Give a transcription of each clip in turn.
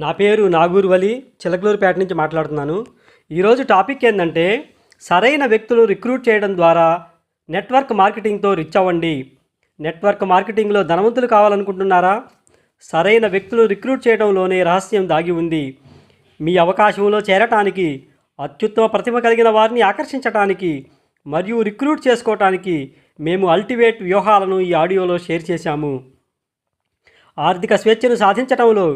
నా పేరు నాగూర్వలి చిలకలూరుపేట నుంచి మాట్లాడుతున్నాను. ఈరోజు టాపిక్ ఏంటంటే సరైన వ్యక్తులు రిక్రూట్ చేయడం ద్వారా నెట్వర్క్ మార్కెటింగ్తో రిచ్ అవ్వండి. నెట్వర్క్ మార్కెటింగ్లో ధనవంతులు కావాలనుకుంటున్నారా? సరైన వ్యక్తులు రిక్రూట్ చేయడంలోనే రహస్యం దాగి ఉంది. మీ అవకాశంలో చేరటానికి అత్యుత్తమ ప్రతిభ కలిగిన వారిని ఆకర్షించటానికి మరియు రిక్రూట్ చేసుకోవటానికి మేము అల్టివేట్ వ్యూహాలను ఈ ఆడియోలో షేర్ చేశాము. ఆర్థిక స్వేచ్ఛను సాధించటంలో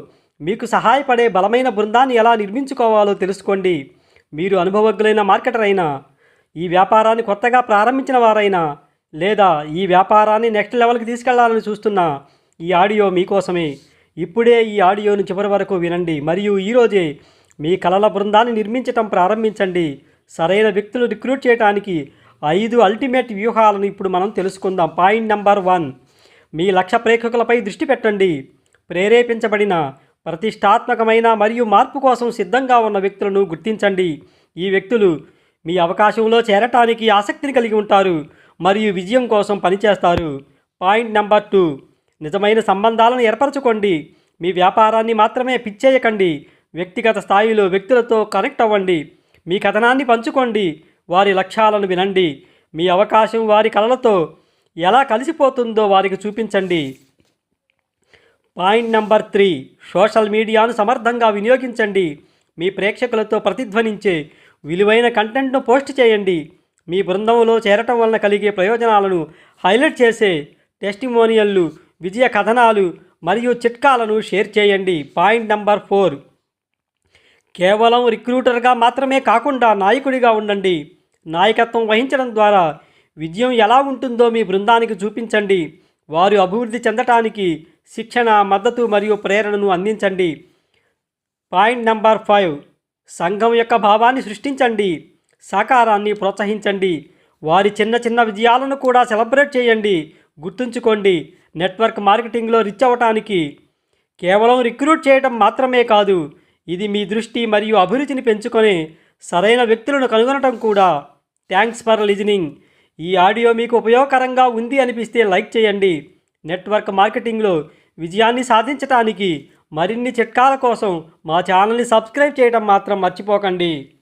మీకు సహాయపడే బలమైన బృందాన్ని ఎలా నిర్మించుకోవాలో తెలుసుకోండి. మీరు అనుభవజ్ఞులైన మార్కెటర్ అయినా ఈ వ్యాపారాన్ని కొత్తగా ప్రారంభించిన వారైనా లేదా ఈ వ్యాపారాన్ని నెక్స్ట్ లెవెల్కి తీసుకెళ్ళాలని చూస్తున్న ఈ ఆడియో మీకోసమే. ఇప్పుడే ఈ ఆడియోను చివరి వరకు వినండి. మరియు ఈరోజే మీ కలల బృందాన్ని నిర్మించటం ప్రారంభించండి. సరైన వ్యక్తులు రిక్రూట్ చేయడానికి ఐదు అల్టిమేట్ వ్యూహాలను ఇప్పుడు మనం తెలుసుకుందాం. Point number one. మీ లక్ష్య ప్రేక్షకులపై దృష్టి పెట్టండి. ప్రేరేపించబడిన ప్రతిష్టాత్మకమైన మరియు మార్పు కోసం సిద్ధంగా ఉన్న వ్యక్తులను గుర్తించండి. ఈ వ్యక్తులు మీ అవకాశంలో చేరటానికి ఆసక్తిని కలిగి ఉంటారు మరియు విజయం కోసం పనిచేస్తారు. Point number two. నిజమైన సంబంధాలను ఏర్పరచుకోండి. మీ వ్యాపారాన్ని మాత్రమే పిచ్చేయకండి వ్యక్తిగత స్థాయిలో వ్యక్తులతో కనెక్ట్ అవ్వండి. మీ కథనాన్ని పంచుకోండి. వారి లక్ష్యాలను వినండి. మీ అవకాశం వారి కళలతో ఎలా కలిసిపోతుందో వారికి చూపించండి. Point number three. సోషల్ మీడియాను సమర్థంగా వినియోగించండి. మీ ప్రేక్షకులతో ప్రతిధ్వనించే విలువైన కంటెంట్ను పోస్ట్ చేయండి. మీ బృందంలో చేరటం వలన కలిగే ప్రయోజనాలను హైలైట్ చేసే టెస్టిమోనియల్లు విజయ కథనాలు మరియు చిట్కాలను షేర్ చేయండి. Point number four. కేవలం రిక్రూటర్గా మాత్రమే కాకుండా నాయకుడిగా ఉండండి. నాయకత్వం వహించడం ద్వారా విజయం ఎలా ఉంటుందో మీ బృందానికి చూపించండి. వారు అభివృద్ధి చెందటానికి శిక్షణ మద్దతు మరియు ప్రేరణను అందించండి. Point number five. సంఘం యొక్క భావాన్ని సృష్టించండి. సహకారాన్ని ప్రోత్సహించండి. వారి చిన్న చిన్న విజయాలను కూడా సెలబ్రేట్ చేయండి. గుర్తుంచుకోండి నెట్వర్క్ మార్కెటింగ్లో రిచ్ అవ్వటానికి కేవలం రిక్రూట్ చేయడం మాత్రమే కాదు ఇది మీ దృష్టి మరియు అభిరుచిని పెంచుకొని సరైన వ్యక్తులను కనుగొనటం కూడా. Thanks for listening. ఈ ఆడియో మీకు ఉపయోగకరంగా ఉంది అనిపిస్తే లైక్ చేయండి. నెట్వర్క్ మార్కెటింగ్లో విజయాన్ని సాధించటానికి మరిన్ని చిట్కాల కోసం మా ఛానల్ని సబ్స్క్రైబ్ చేయడం మాత్రం మర్చిపోకండి.